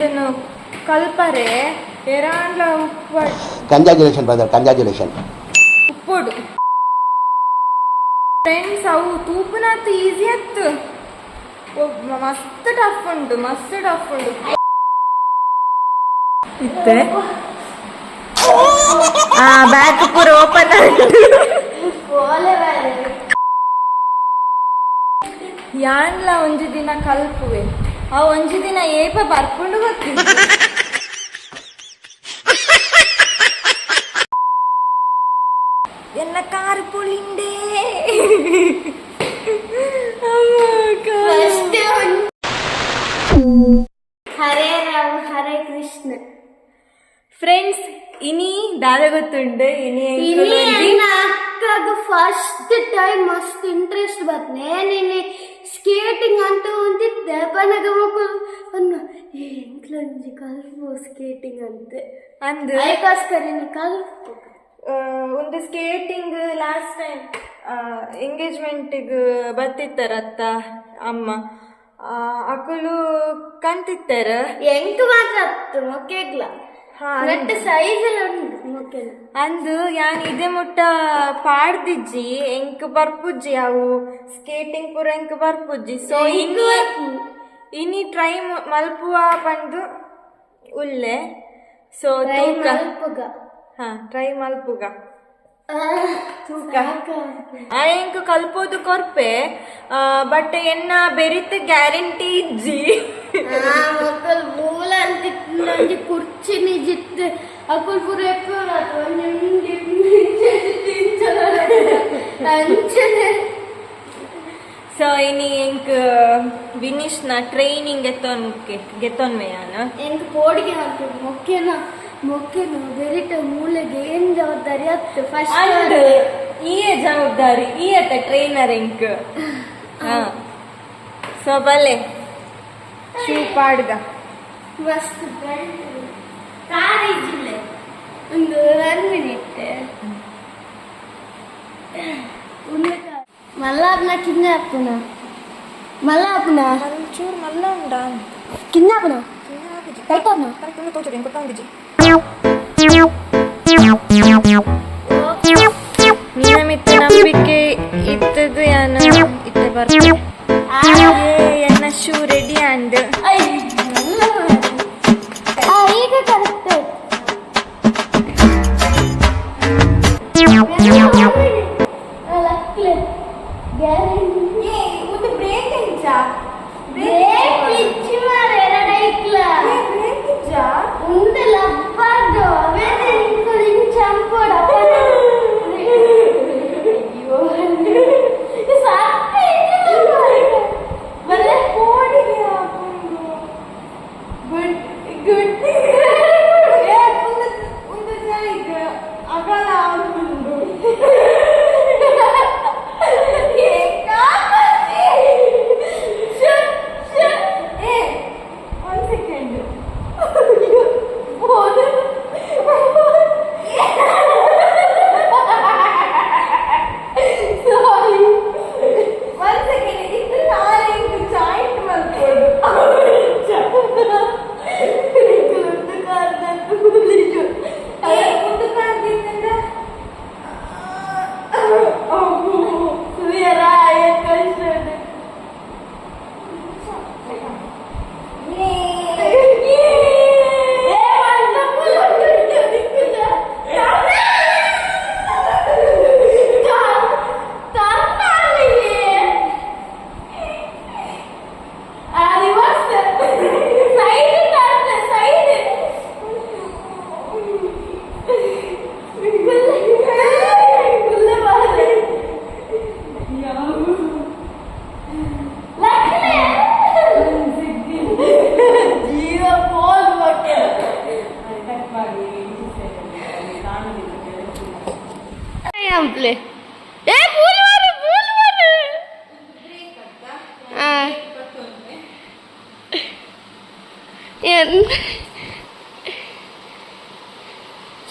ಇದನ್ನು ಕಲ್ಪರೆ ಎರಾಂಡ್ಲ ಉಪ್ಪ congratulation brother congratulation ಉಪ್ಪೊಡು friends ಅವು ತೂಪುನಾತ್ ಈಸಿ ಅತ್ತು ಒಬ್ಬ ಮಸ್ತ್ ಟಫ್ ಉಂಟು ಮಸ್ತ್ ಟಫ್ ಉಂಟು ಇತ್ತೆ ಆ ಬ್ಯಾಗ್ ಪೂರ ಓಪನ್ ಯಾನ್ಲ ಒಂಜಿ ದಿನ ಕಲ್ಪುವೆ ಆ ಒಂಜಿ ದಿನ ಏಪ ಬರ್ಕೊಂಡು ಹೋಗ್ತೀನಿ ಎಲ್ಲ ಕಾರ್ ಪುಳಿಂಡೆ. ಹರೇ ರಾಮ ಹರೇ ಕೃಷ್ಣ. ಫ್ರೆಂಡ್ಸ್ ಇನಿ ದಾದ ಗೊತ್ತುಂಡು? ಇನಿ ಇನಿ ಅಕ್ಕಗ ಫಸ್ಟ್ ಟೈಮ್ ಮಸ್ತ್ ಇಂಟ್ರೆಸ್ಟ್ ಬರ್ತನೆ ನಿನ್ನೆ ಸ್ಕೇಟಿಂಗ್ ಅಂತ ಒಂದಿದ್ದೆ ಬನಗ ಅನ್ನ. ಎಂಕ್ಲಂಜಿ ಕಲ್ಪು ಸ್ಕೇಟಿಂಗ್ ಅಂತೆ. ಅಂದ್ರೆ ಅದಕ್ಕೋಸ್ಕರ ನೀ ಕಲ್ಪು ಒಂದು ಸ್ಕೇಟಿಂಗ್ ಲಾಸ್ಟ್ ಟೈಮ್ ಎಂಗೇಜ್ಮೆಂಟಿಗೆ ಬರ್ತಿತ್ತಾರತ್ತ ಅಮ್ಮ. ಅಕುಲು ಕಂತಿತ್ತಾರ ಎಂಕ್ ಮಾತ್ರ ಅತ್ತು ಮೊಕ್ಕೆಗ್ಲ ಹಾ, ನೆಟ್ ಸೈಜ್ ಅಂದು ಯಾನ್ ಇದೆ ಮುಟ್ಟ ಪಾಡ್ದಿಜ್ಜಿ ಎಂಕ್ ಬರ್ಪುಜ್ಜಿ ಅವು ಸ್ಕೇಟಿಂಗ್ ಪೂರ ಎಂಕ್ ಬರ್ಪುಜ್ಜಿ. ಸೊ ಇನಿ ಇನಿ ಟ್ರೈ ಮಲ್ಪುವ ಬಂದು ಉಲ್ಲೆ. ಸೊ ತೂಕ. ಕಲ್ಪುಗ ಹಾ ಟ್ರೈ ಮಲ್ಪುಗ. ತೂಕ. ಎಂಕ್ ಕಲ್ಪೋದು ಕೊರ್ಪೆ. ಬಟ್ ಎನ್ನ ಬೆರಿತ ಗ್ಯಾರಂಟಿ ಇಜ್ಜಿ. ಮಕ್ಕಳು ಮೂಲ ಅಂತ ನಂಗೆ ಕುರ್ಚಿ ನಿಜಿತ್ತು ಅಕ್ಕಲ್ ಪೂರ ಎಪ್ಪರ ಅಂಚನೆ ಸೊ ಇನಿ ಎಂಕ್ ವಿನಿಶ್ನ ಟ್ರೈನಿಂಗ್ ಎತ್ತೊನ್ ಗೆತ್ತೋನ್ ಮೇಯಾನ ಎಂಕ್ ಪೋಡಿಗೆ ಹಾಕ್ತದೆ ಮೊಕ್ಕೆನ ಮೊಕ್ಕೆನ ಬೆರಿಟ ಮೂಲೆಗೆ ಏನ್ ಜವಾಬ್ದಾರಿ ಅತ್ತ ಫಸ್ಟ್ ಈಯೆ ಜವಾಬ್ದಾರಿ ಈಯತ್ತ ಟ್ರೈನರ್ ಎಂಕ್ ಹಾ ಸೊ ಬಲೆ ಶೂ ಪಾಡ್ಗ ಮಸ್ತ್ ಕಾಲೇಜ್ ಇಲ್ಲ ಒಂದು ಒನ್ ಮಿನಿಟ್ ಮಲ್ಲಾಪನ ಕಿಡ್ನಾಪ್ನ ಮಲ್ಲಾಪನ ಚೂರು ಮಲ್ಲ ಉಂಡಾ ಕಿಡ್ನಾಪ್ನ ಕೈಟಪ್ನ ಕರೆಕ್ಟ್ ತೋಚು ಹೆಂಗ್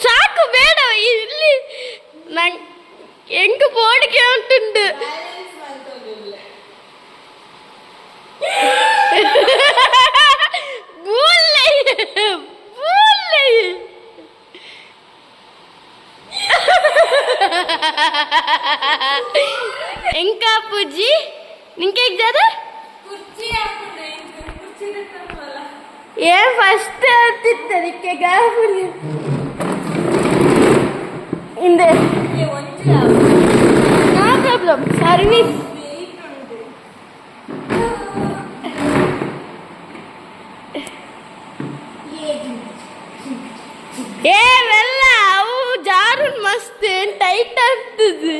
ಸಾಕು ಬೇಡ ಇಲ್ಲಿ ನಂಗೆ ಹೆಂಗ ಬೋಡಿಕೆ ಉಂಟುಂಡು ఇంకా పూజీ ఇంకేం కదా కుర్చీ కుర్చీ ಹೆಂಗ್ ಕುರ್ಚಿ ತಗೊಂಬಲ್ಲ ಏ ಫಸ್ಟ್ ಹೇಳ್ತಿತ್ತು ಅದಕ್ಕೆ ಗಾಬರಿ ಹಿಂದೆ ಒಂಚೆ ನೋ ಪ್ರಾಬ್ಲಮ್ ಸರ್ವಿಸ್ ವೇಟ್ ಉಂಟು ಏ ಮೆಲ್ಲ ಅವು ಜಾರು ಮಸ್ತ್ ಟೈಟ್ ಆಗ್ತದೆ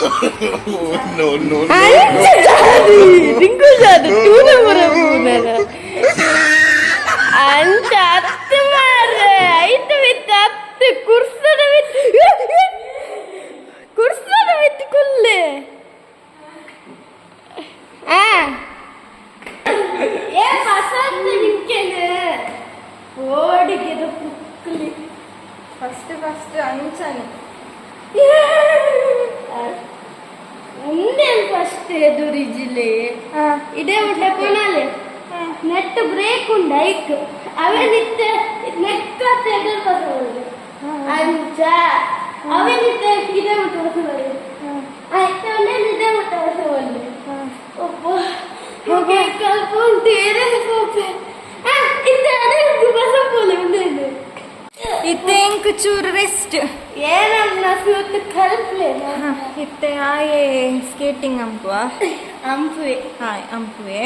no, no, no. అంజాది రింగు జాదు తూన మరబూనల అంజ అత్త మార ఐత విత్ అత్త కుర్సన విత్ కుర్సన విత్ కుల్లే ఆ ఏ పసంద నిక్కెలు ఓడిగిదు కుక్కులి ఫస్ట్ ಅಷ್ಟೇ ದುರಿಜಿಲೆ ಇದೇ ಉಂಡ ಕೊಣಲೆ ನೆಟ್ ಬ್ರೇಕ್ ಉಂಡ ಐಕ್ ಅವೇ ನಿತ್ಯ ನೆಕ್ಕ ತೆಗೆದು ಬಸವಳು ಅಂಚ ಅವೇ ನಿತ್ಯ ಇದೇ ಉಂಟ ಬಸವಳು ಆಯ್ತವನೇ ಇದೇ ಉಂಟ ಬಸವಳು ಒಬ್ಬ ಕಲ್ಪ ಉಂಟು ಏನೇ ಹೋಗ್ತೇನೆ ಇತ್ತೆ ಅದೇ ಬಸ ಪೋಲೆ ಮುಂದೆ ಇತ್ತೆ ಎಂಕ್ ಚೂರು ರೆಸ್ಟ್ ಸುತ್ತ ಕಲ್ಪ್ಲೆ ಇತ್ತೆ ಆಯೆ ಸ್ಕೇಟಿಂಗ್ ಅಂಪುವ ಅಂಪುವೆ ಹಾಯ್ ಅಂಪುವೆ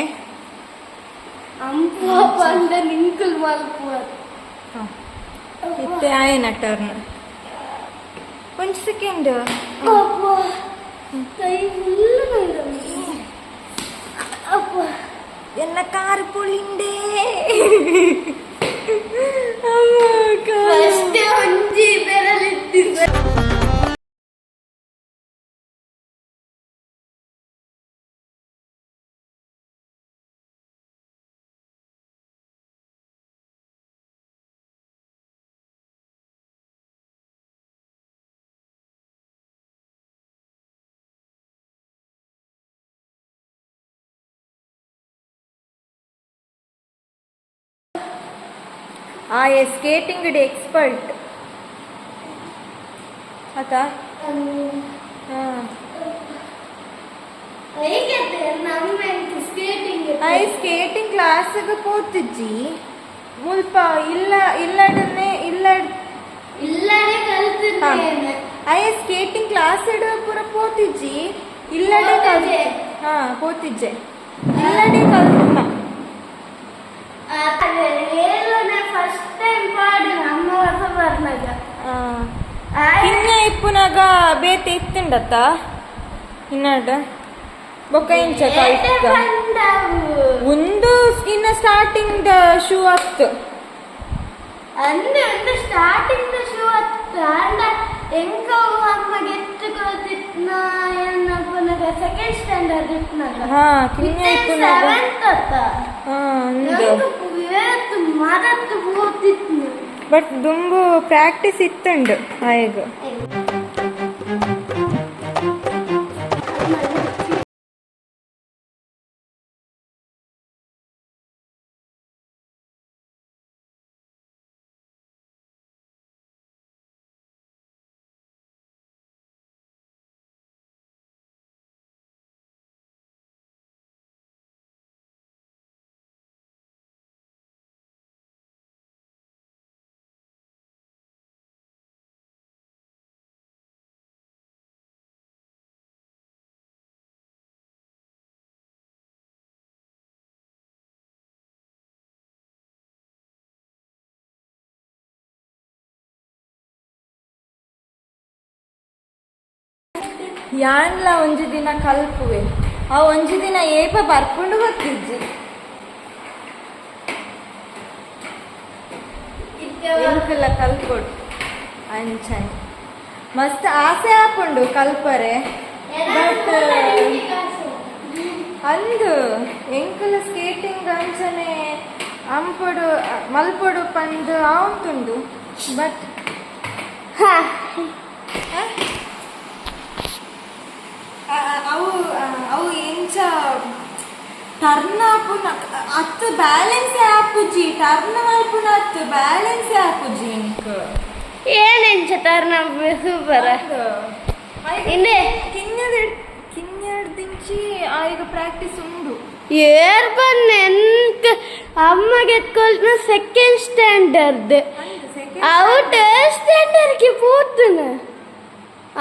ಅಂಪು ಪಂಡ ನಿಂಕಲ್ ಮಲ್ಪುವ ಇತ್ತೆ ಆಯನ ಟರ್ನ್ ಒಂದು ಸೆಕೆಂಡ್ ಅಪ್ಪ ಕೈ ಫುಲ್ ಆಯೆ ಸ್ಕೇಟಿಂಗ್ ಡಿ ಎಕ್ಸ್ಪರ್ಟ್ ಆತ ಹಾಂ ಹೇಗೆ ನಮ್ಮ ಸ್ಕೇಟಿಂಗ್ ಐ ಸ್ಕೇಟಿಂಗ್ ಕ್ಲಾಸಿಗೆ ಪೋತಿಜ್ಜಿ ಮುಲ್ಪ ಇಲ್ಲ ಇಲ್ಲಡನೆ ಇಲ್ಲ ಇಲ್ಲನೇ ಕಲ್ತಿದ್ದೇನೆ ಐ ಸ್ಕೇಟಿಂಗ್ ಕ್ಲಾಸ್ ಇಡ ಪೂರ ಪೋತಿಜ್ಜಿ ಇಲ್ಲಡೆ ಕಲ್ ಪೋತಿಜ್ಜೆ? ಹಾ ಪೋತಿಜ್ಜೆ ಇಲ್ಲಡೆ ಕಲ್ತುನ ಏಳನೇ ಫಸ್ಟ್ ಟೈಮ್ ಪಾಡು ನಮ್ಮ ವರ್ಷ ಬರ್ನಾಗ ಹಿಂಗೆ ಇಪ್ಪುನಾಗ ಬೇತೆ ಇತ್ತುಂಡತ್ತ? ಹಿನ್ನಡ ಬೊಕ್ಕ ಇಂಚ ಕಲ್ತ ಒಂದು ಇನ್ನ ಸ್ಟಾರ್ಟಿಂಗ್ ದ ಶೂ ಅತ್ತು ಅಂದ್ರೆ ಒಂದು ಸ್ಟಾರ್ಟಿಂಗ್ ದ ಶೂ ಅತ್ತ ಅಂದ ಎಂಕ ಅಮ್ಮ ಗೆತ್ತು ಕಲ್ತಿತ್ನ ಪುನಗ ಸೆಕೆಂಡ್ ಸ್ಟ್ಯಾಂಡರ್ಡ್ ಇತ್ನಾಗ ಹಾ ಕಿನ್ನೆ ಇಪ್ಪುನಾಗ. ಸೆವೆಂತ್ ಅತ್ತ. ಹಾ ಅಂದು ಹೋತಿತ್ನು ಬಟ್ ದುಂಬು ಪ್ರಾಕ್ಟೀಸ್ ಇತ್ತುಂಡು ಆಯಗ. ಯಾನ್ಲ ಒಂಜಿ ದಿನ ಕಲ್ಪುವೆ. ಆ ಒಂಜಿ ದಿನ ಏಪ ಬರ್ಕೊಂಡು ಗೊತ್ತಿಜ್ಜಿ ಎಂಕಲ್ಲ ಕಲ್ಕೊಡು? ಅಂಚನೆ. ಮಸ್ತ್ ಆಸೆ ಹಾಕೊಂಡು ಕಲ್ಪರೆ. ಬಟ್, ಅಂದು, ಎಂಕಲ ಸ್ಕೇಟಿಂಗ್ ಅಂಚನೆ, ಅಂಪೊಡು, ಮಲ್ಪೊಡು ಪಂದ್ ಆವಂತುಂಡು ಬಟ್, ಹಾ. ಟರ್ನ್ ಆಪುನ ಅತ್ತು ಬ್ಯಾಲೆನ್ಸ್ ಆಪುಜಿ ಟರ್ನ್ ಮಲ್ಪುನ ಅತ್ತು ಬ್ಯಾಲೆನ್ಸ್ ಆಪುಜಿ ಇಂಕ್ ಏನೆಂಚ ಟರ್ನ್ ಸೂಪರ್ ಇನ್ನೇ ಕಿನ್ನದ ಕಿನ್ನಡ್ದಿಂಚಿ ಈಗ ಪ್ರಾಕ್ಟೀಸ್ ಉಂಡು ಏರ್ ಬಂದ್ ಎಂತ ಅಮ್ಮಗೆ ಎತ್ಕೊಳ್ನ ಸೆಕೆಂಡ್ ಸ್ಟ್ಯಾಂಡರ್ಡ್ ಔಟ್ ಸ್ಟ್ಯಾಂಡರ್ಡ್ಗೆ ಪೋತುನ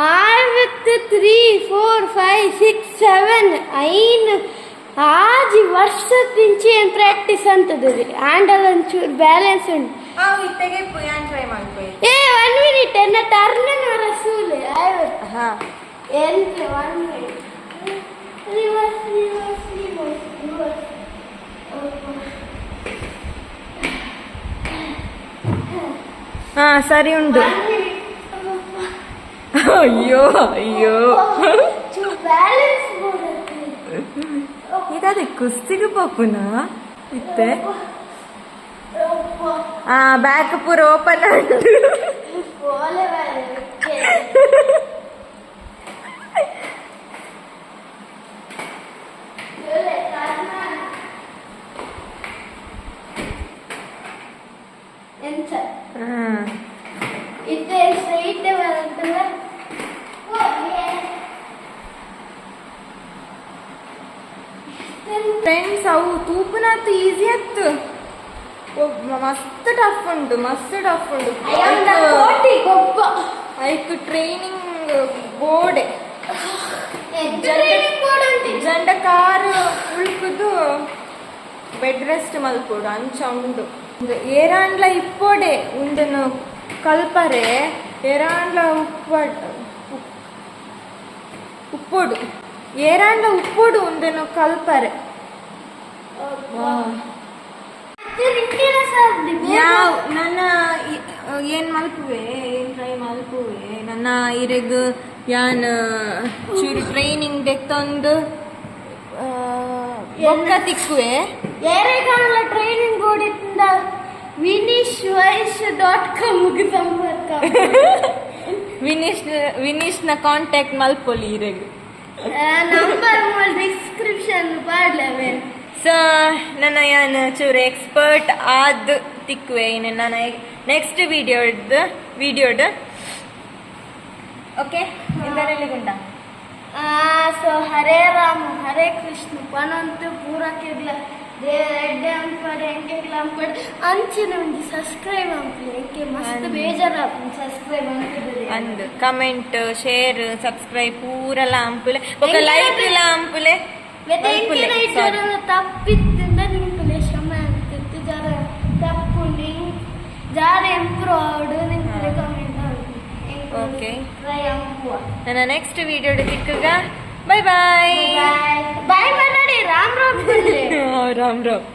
ಆವತ್ತು three four five six seven ಐನು ಆಜಿ ವರ್ಷದಿಂಚಿ ಏನ್ ಪ್ರಾಕ್ಟೀಸ್ ಅಂತದ ಹ್ಯಾಂಡಲ್ ಒಂಚೂರು ಬ್ಯಾಲೆನ್ಸ್ ಉಂಟು. ಇತ್ತಗೆ ಪುಯಾನ್ ಟ್ರೈ ಏ ಒನ್ ಮಿನಿಟ್ ಎನ್ನ ಟರ್ನ್ ರಸೂಲು ಆಯ್ತು ಹಾ. ಹಾ ಸರಿ ಉಂಟು. ಅಯ್ಯೋ ಅಯ್ಯೋ. ಬ್ಯಾಲೆನ್ಸ್ ಇದಾದ ಕುಸ್ತಿಗೆ ಪಪ್ಪುನ ಇತ್ತೆ ಆ ಬ್ಯಾಕ್ ಪೂರ ಓಪನ್ ಉಂಟು ತೂಪುನಾತು ಈಸಿ ಅತ್ತು ಒಬ್ಬ ಮಸ್ತ್ ಟಫ್ ಉಂಟು ಮಸ್ತ್ ಟಫ್ ಉಂಟು ಕೋಟಿ ಗೊಬ್ಬ ಐಕ್ ಟ್ರೈನಿಂಗ್ ಬೋರ್ಡೆ ಟ್ರೈನಿಂಗ್ ಬೋರ್ಡ್ ಉಂಟು ಜಂಡ ಕಾರು ಉಳ್ಕುದು ಬೆಡ್ ರೆಸ್ಟ್ ಮಲ್ಪೋಡು ಅಂಚ ಉಂಡು ಇದು ಏರಾಂಡ್ಲ ಇಪ್ಪೋಡೆ ಉಂಡನು ಕಲ್ಪರೆ ಏರಾಂಡ್ಲ ಉಪ್ಪ ಉಪ್- ಉಪ್ಪೋಡು ಏರಾಂಡ್ಲ ಉಪ್ಪೋಡು ಉಂಡನು ಕಲ್ಪರೆ ಯಾವ ನನ್ನ ಏನ್ ಮಲ್ಪುವೆ? ಏನ್ ಟ್ರೈ ಮಲ್ಪುವೆ? ನನ್ನ ಇರೆಗ್ ಯಾನ್ ಚೂರು ಟ್ರೈನಿಂಗ್ ತೆತ್ತೊಂದು ಬೊಕ್ಕ ತಿಕ್ಕುವೆ. ಏರೆಗಾನಲ ಟ್ರೈನಿಂಗ್ ಇಂದ ವಿನಿಶ್ ವೈಶ್ ಡಾಟ್ ಕಾಮ್ಗೆ ಸಂಪರ್ಕ. ವಿನೀಶ್ನ ಕಾಂಟ್ಯಾಕ್ಟ್ ಮಲ್ಪೊಲಿ ಇರೆಗ್. ನಂಬರ್ ಡಿಸ್ಕ್ರಿಪ್ಷನ್ ಪಾಡ್ಲೇವೆ ಸೊ ನನ್ನ ಏನು ಚೂರು ಎಕ್ಸ್ಪರ್ಟ್ ಆದ್ ತಿಕ್ಕುವೆ. ಇನ್ನು ನಾನು ನೆಕ್ಸ್ಟ್ ವಿಡಿಯೋಡ್ ವಿಡಿಯೋಡ್ ಓಕೆ ಗುಂಡ ಸೊ ಹರೇ ರಾಮ ಹರೇ ಕೃಷ್ಣ ಪನಂತು ಪೂರ ದೇವ ಎಡ್ಡೆ ಅಂಪಡೆ ಎಂಕೆಗ್ಲ ಅಂಪಡೆ ಅಂಚಿನ ಒಂದು ಸಬ್ಸ್ಕ್ರೈಬ್ ಅಂಪಲೆ ಎಂಕೆ ಮಸ್ತ್ ಬೇಜಾರಾಪ ಸಬ್ಸ್ಕ್ರೈಬ್ ಅಂತಿದ್ರೆ ಅಂದ್. ಕಮೆಂಟ್ ಶೇರ್ ಸಬ್ಸ್ಕ್ರೈಬ್ ಪೂರಲ ಅಂಪುಲೆ ఒక ಲೈಕ್ ಇಲ್ಲ ಅಂಪುಲೆ ಮತ್ತೆ ಮಲ್ಪುಲೆ, ಎಂಕಿನ sorry. ಇದ್ದರ ತಪ್ಪಿತ್ತಿಂದ ನಿಂಪುಲೆ ಶ್ರಮ ಅಂತಿತ್ತು ಜರ ತಪ್ಪುಂಡಿ ಜಾರ ಇಂಪ್ರೂವ್ಡ್ ನಿಂಪುಲೆ ಕಮೆಂಟ್ Okay. ಟ್ರೈ ಅಂಪುವ ನನ್ನ next video ತಿಕ್ಕಗ bye bye bye ಬಾಯ್ ಮಾಡಿ ರಾಮ್ ರಾಮ್ ರಾಮ್ ರಾಮ್